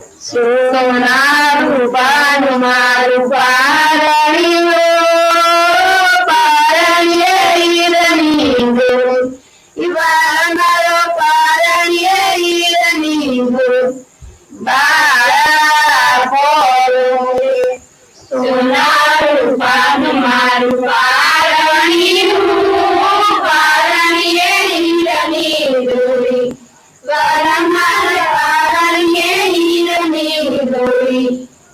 સોના રૂપાનું મારું પારણીઓ પારણીએ ઈરની ગોળ. ઈવા મારો પારણીએ ઈરની ગોળ. બાળા પોળોએ. સોના રૂપાનું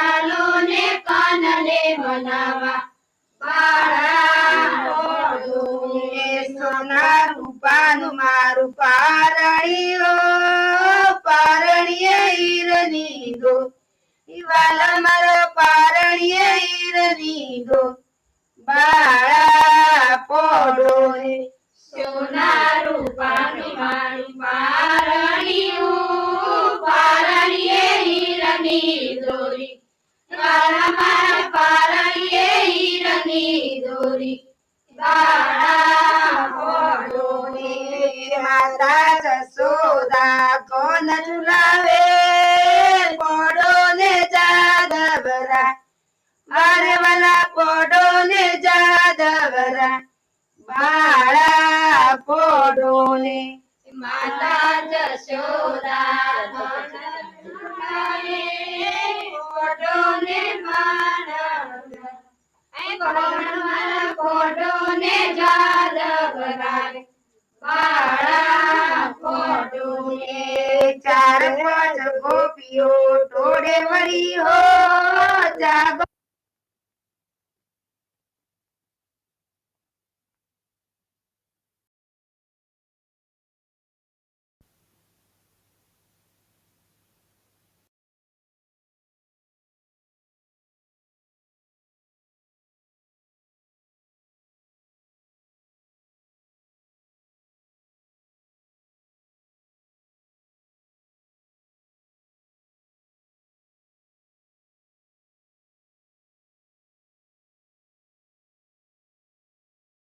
ચાલો ને કનને મનાવા સોના રૂપાનું મારું પારણીઓ, પારણીએ ઈરની દો ઈવાલા મારો પારણીએ ઈરની દો બાળા પોડો સોના રૂપાનું મારું પારણીઓ, પારણીએ ઈરની દોરી મારા પારણીએ હીરની દોરી માતા જસોદા કોણ ઝુલાવે પોડો ને જાદવરા. મારે વાલા પોડો ને જાદવરા બાળા પોડો ને બાળા કોટોને ચાર પાંચ ગોપીઓ ટોળે વળી હો જાગો.